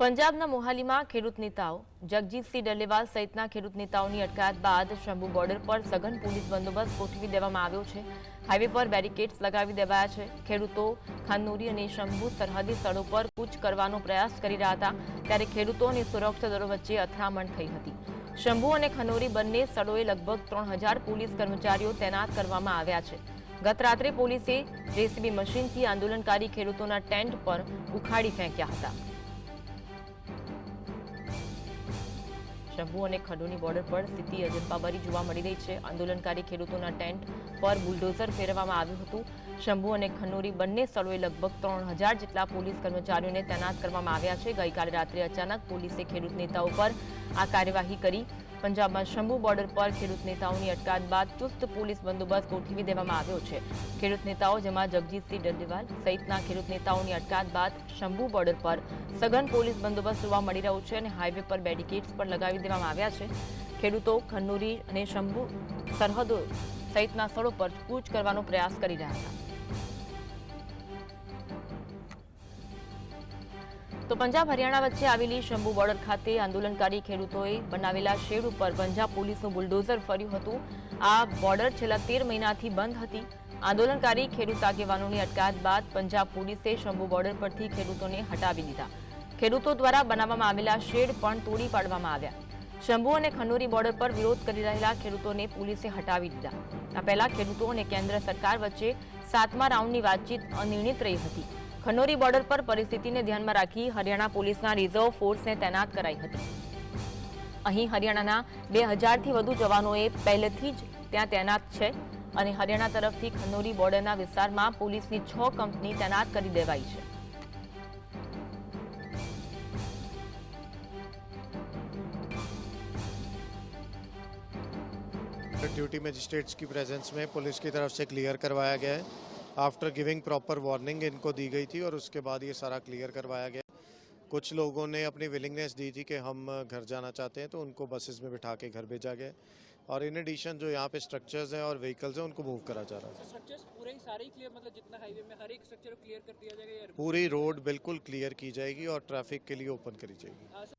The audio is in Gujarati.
પંજાબના મોહાલીમાં ખેડૂત નેતાઓ, જગજીતસિંહ ડલેવાલ સહિતના ખેડૂત નેતાઓની અટકાયત બાદ શંભુ બોર્ડર પર સઘન પોલીસ બંદોબસ્ત ગોઠવી દેવામાં આવ્યો છે. હાઈવે પર બેરિકેડ્સ લગાવી દેવાયા છે. ખેડૂતો ખાનોરી અને શંભુ સરહદી સ્થળો પર કૂચ કરવાનો પ્રયાસ કરી રહ્યા હતા, ત્યારે ખેડૂતો અને સુરક્ષા દળો વચ્ચે અથડામણ થઈ હતી. શંભુ અને ખનોરી બંને સ્થળોએ લગભગ ત્રણ હજાર પોલીસ કર્મચારીઓ તૈનાત કરવામાં આવ્યા છે. ગત રાત્રે પોલીસે જેસીબી મશીનથી આંદોલનકારી ખેડૂતોના ટેન્ટ પર ઉખાડી ફેંક્યા હતા. શંભુ અને ખડોની બોર્ડર પર સ્થિતિ અજંપાભરી જોવા મળી રહી છે. આંદોલનકારી ખેડૂતોના ટેન્ટ પર બુલડોઝર ફેરવવામાં આવ્યું હતું. શંભુ અને ખનોરી બંને સ્થળોએ લગભગ ત્રણ હજાર જેટલા પોલીસ કર્મચારીઓને તૈનાત કરવામાં આવ્યા છે. ગઈકાલે રાત્રે અચાનક પોલીસે ખેડૂત નેતાઓ પર આ કાર્યવાહી કરી. પંજાબમાં શંભુ બોર્ડર પર ખેડૂત નેતાઓની અટકાયત બાદ ચુસ્ત પોલીસ બંદોબસ્ત ગોઠવી દેવામાં આવ્યો છે. ખેડૂત નેતાઓ જેમાં જગજીતસિંહ ડંડેવાલ સહિતના ખેડૂત નેતાઓની અટકાયત બાદ શંભુ બોર્ડર પર સઘન પોલીસ બંદોબસ્ત જોવા મળી રહ્યો છે અને હાઈવે પર બેરિકેડ્સ પણ લગાવી દેવામાં આવ્યા છે. ખેડૂતો ખન્નુરી અને શંભુ સરહદો સહિતના સ્થળો પર કૂચ કરવાનો પ્રયાસ કરી રહ્યા હતા. તો પંજાબ હરિયાણા વચ્ચે આવેલી શંભુ બોર્ડર ખાતે આંદોલનકારી ખેડૂતોએ બનાવેલા શેડ ઉપર પંજાબ પોલીસનું બુલડોઝર ફર્યું હતું. આ બોર્ડર છેલ્લા તેર મહિનાથી બંધ હતી. આંદોલનકારી ખેડૂત આગેવાનોની અટકાયત બાદ પંજાબ પોલીસે શંભુ બોર્ડર પરથી ખેડૂતોને હટાવી દીધા. ખેડૂતો દ્વારા બનાવવામાં આવેલા શેડ પણ તોડી પાડવામાં આવ્યા. શંભુ અને ખનોરી બોર્ડર પર વિરોધ કરી રહેલા ખેડૂતોને પોલીસે હટાવી દીધા. આ પહેલા ખેડૂતો અને કેન્દ્ર સરકાર વચ્ચે સાતમા રાઉન્ડની વાતચીત અનિર્ણિત રહી હતી. ખનોરી બોર્ડર પર પરિસ્થિતિને ધ્યાનમાં રાખી હરિયાણા પોલીસના રિઝર્વ ફોર્સને તૈનાત કરાઈ હતી અહીં હરિયાણાના બે હજારથી વધુ જવાનોએ પહેલેથી જ ત્યાં તૈનાત છે અને હરિયાણા તરફથી ખનોરી બોર્ડરના વિસ્તારમાં પોલીસની છ કંપની તૈનાત કરી દેવાઈ છે ड्यूटी मजिस्ट्रेट्स की प्रेजेंस में पुलिस की तरफ से क्लियर करवाया गया है आफ्टर गिविंग प्रॉपर वार्निंग इनको दी गई थी और उसके बाद ये सारा क्लियर करवाया गया। कुछ लोगों ने अपनी विलिंगनेस दी थी कि हम घर जाना चाहते हैं तो उनको बसेस में बिठा के घर भेजा गया। और इन एडिशन जो यहाँ पे स्ट्रक्चर्स हैं और व्हीकल्स हैं उनको मूव करा जा रहा है। स्ट्रक्चर्स पूरे ही सारे ही क्लियर मतलब जितना हाईवे में हर एक स्ट्रक्चर क्लियर कर दिया जाएगा पूरी रोड बिल्कुल क्लियर की जाएगी और ट्रैफ़िक के लिए ओपन करी जाएगी। सर